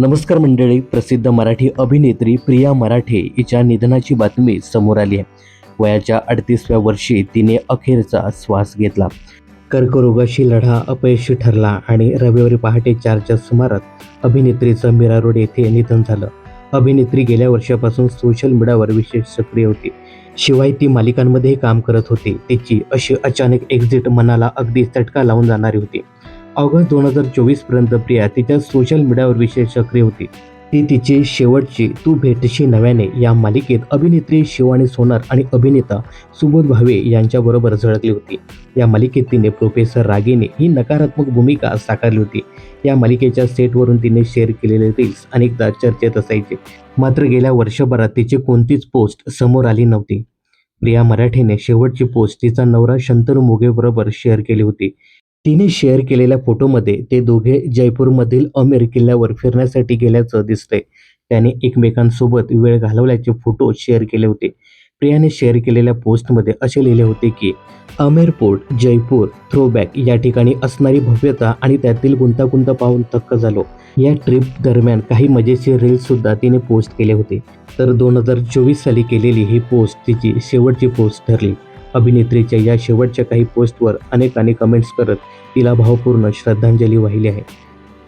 नमस्कार मंडळी प्रसिद्ध मराठी अभिनेत्री प्रिया मराठे हिच्या निधनाची बातमी समोर आली आहे. वयाच्या अडतीसव्या वर्षी तिने अखेरचा श्वास घेतला. कर्करोगाशी लढा अपयशी ठरला आणि रविवारी पहाटे चारच्या सुमारास अभिनेत्रीचं मीरा रोड येथे निधन झालं. अभिनेत्री गेल्या वर्षापासून सोशल मीडियावर विशेष सक्रिय होती. शिवाय ती मालिकांमध्येही काम करत होती. तिची अशी अचानक एक्झिट मनाला अगदी चटका लावून जाणारी होती. ऑगस्ट दोन हजार चोवीसपर्यंत प्रिया तिच्या सोशल मीडियावर विशेष सक्रिय होती. ती तिची शेवटची तू भेटशी नव्याने या मालिकेत अभिनेत्री शिवानी सोनार आणि अभिनेता सुबोध भावे यांच्याबरोबर झळकली होती. या मालिकेत तिने प्रोफेसर रागिनी ही नकारात्मक भूमिका साकारली होती. या मालिकेच्या सेटवरून तिने शेअर केलेले रील्स अनेकदा चर्चेत असायचे. मात्र गेल्या वर्षभरात तिची कोणतीच पोस्ट समोर आली नव्हती. प्रिया मराठीने शेवटची पोस्ट तिचा नवरा शंतनू मोगेबरोबर शेअर केली होती. तिने शेअर केलेल्या फोटोमध्ये ते दोघे जयपूरमधील अमेर किल्ल्यावर फिरण्यासाठी गेल्याचं दिसतंय. त्याने एकमेकांसोबत वेळ घालवल्याचे फोटो शेअर केले होते. प्रियाने शेअर केलेल्या पोस्टमध्ये असे लिहिले होते की अमेर पोर्ट जयपूर थ्रोबॅक या ठिकाणी असणारी भव्यता आणि त्यातील गुंतागुंत पाहून थक्क झालो. या ट्रिप दरम्यान काही मजेशीर रील्स सुद्धा तिने पोस्ट केले होते. तर दोन हजार चोवीस साली केलेली ही पोस्ट तिची शेवटची पोस्ट ठरली. अभिनेत्रीच्या या शेवटच्या काही पोस्टवर अनेकांनी कमेंट्स करत तिला भावपूर्ण श्रद्धांजली वाहिली आहे.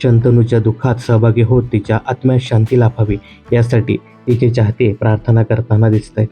शंतनूच्या दुःखात सहभागी होत तिच्या आत्म्यास शांती लाभावी यासाठी तिचे चाहते प्रार्थना करताना दिसत आहेत